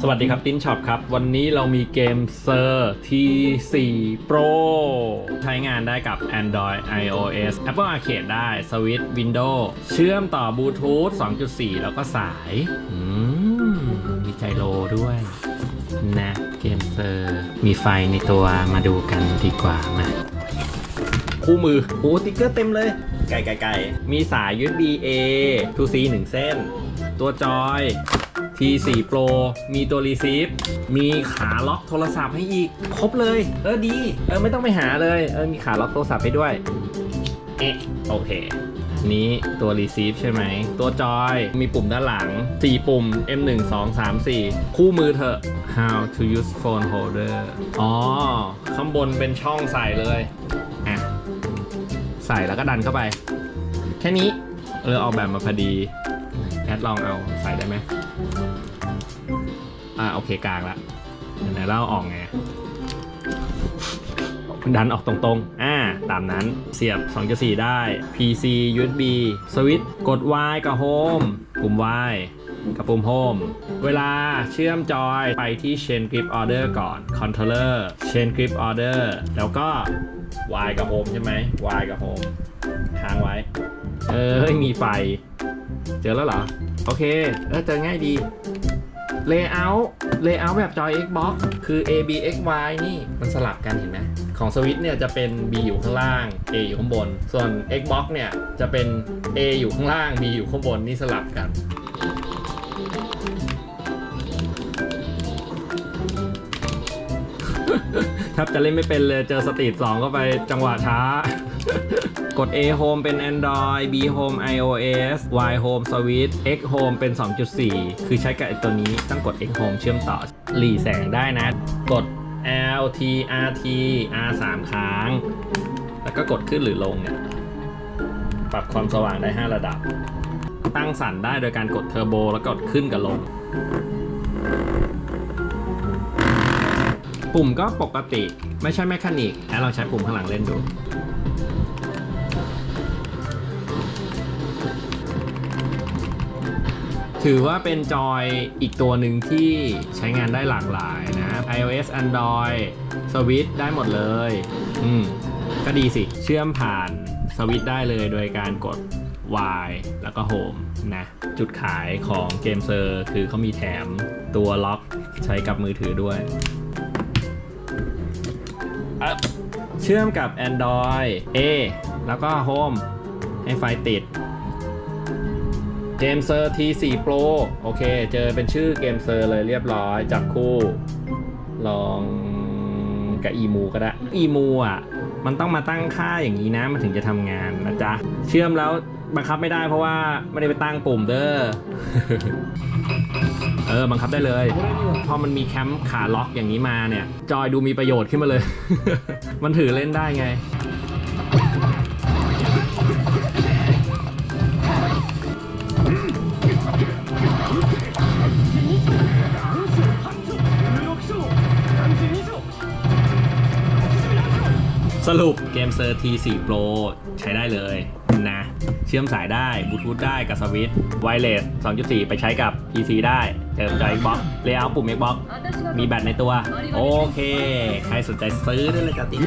สวัสดีครับติ้นช็อปครับ วันนี้เรามีเกมเซอร์ T4 Pro ใช้งานได้กับ Android iOS Apple Arcade ได้ Switch Windows เชื่อมต่อบลูทูธ2.4 แล้วก็สายมีไจโรด้วย นะเกมเซอร์มีไฟในตัวมาดูกันดีกว่ามาคู่มือโอ้ติ๊กเกอร์เต็มเลย ไก่ไก่ไก่มีสาย USB A to C 1 เส้น ตัวจอย T4 Pro มีตัวรีซีฟมีขาล็อกโทรศัพท์ให้อีก ครบเลย เออดี เออไม่ต้องไปหาเลย เออมีขาล็อกโทรศัพท์ให้ด้วย เอ๊ะโอเคนี้ตัวรีซีฟใช่ไหม ตัวจอยมีปุ่มด้านหลัง 4 ปุ่ม M1 2 3 4 คู่มือเถอะ how to use phone holder อ๋อ ข้างบนเป็นช่องใส่เลย อะ ใส่แล้วก็ดันเข้าไป แค่นี้ เออออกแบบมาพอดี แอดลองเอาใส่ได้ไหมอ่าโอเคกลางละไหนเล่าออกไงดันออกตรงๆ อ่า ตามนั้น เสียบ 2.4 ได้ PC USB สวิตช์กด Y กับ Home ปุ่ม Y กับปุ่ม Home เวลาเชื่อมจอยไปที่ Chain Grip Order ก่อน Controller Chain Grip Order แล้วก็ Y กับ Home ใช่ไหม Y กับ Home ค้างไว้ เออมีไฟ เจอแล้วเหรอ โอเค เออเจอง่ายดี Layout Layout แบบจอย Xbox คือ A B X Y นี่มันสลับกันเห็นไหมของสวิตเนี่ยจะเป็น B อยู่ข้างล่าง A อยู่ข้างบน ส่วน Xbox เนี่ยจะเป็น A อยู่ข้างล่าง B อยู่ข้างบนนี่สลับกันแทบจะเล่นไม่เป็นเลยเจอสตรีท2ก็ไปจังหวะช้า กด A Home เป็น Android B Home iOS Y Home Switch X Home เป็น 2.4 คือใช้กับตัวนี้ต้องกด X Home เชื่อมต่อหลีแสงได้นะ กด L T R T R 3ครั้ง แล้วก็กดขึ้นหรือลงเนี่ย ปรับความสว่างได้ 5 ระดับ ตั้งสั่นได้โดยการกดเทอร์โบแล้วกดขึ้นกับลง ปุ่มก็ปกติไม่ใช่แมคานิกแล้วลองใช้ปุ่มข้างหลังเล่นดู ถือว่าเป็นจอยอีกตัวหนึ่งที่ใช้งานได้หลากหลายนะ iOS Android Switch ได้หมดเลย อืม ก็ดีสิ เชื่อมผ่านสวิตช์ได้เลยโดยการกด Y แล้วก็ Home นะ จุดขายของเกมเซอร์คือเขามีแถมตัวล็อกใช้กับมือถือด้วย เชื่อมกับ Android A แล้วก็ Home ให้ไฟติด เกมเซอร์ T4 Pro โอเค เจอเป็นชื่อเกมเซอร์เลยเรียบร้อย จับคู่ ลองกับ EMU ก็ได้ EMU อะ มันต้องมาตั้งค่าอย่างนี้นะ มันถึงจะทำงานนะจ๊ะ เชื่อมแล้วบังคับไม่ได้เพราะว่าไม่ได้ไปตั้งปุ่มเด้อ เออ บังคับได้เลย พอมันมีแคมป์ขาล็อกอย่างนี้มาเนี่ย จอยดูมีประโยชน์ขึ้นมาเลย มันถือเล่นได้ไง สรุปเกมเซอร์ T4 Pro ใช้ได้เลยนะ เชื่อมสายได้บลูทูธได้กับสวิตช์ไวเลส2.4 ไปใช้กับ PC ได้เติมจอย Xbox เลเยอร์ปุ่ม Xbox มีแบตในตัว โอเค ใครสนใจซื้อได้เลยจ้ะติ๊ก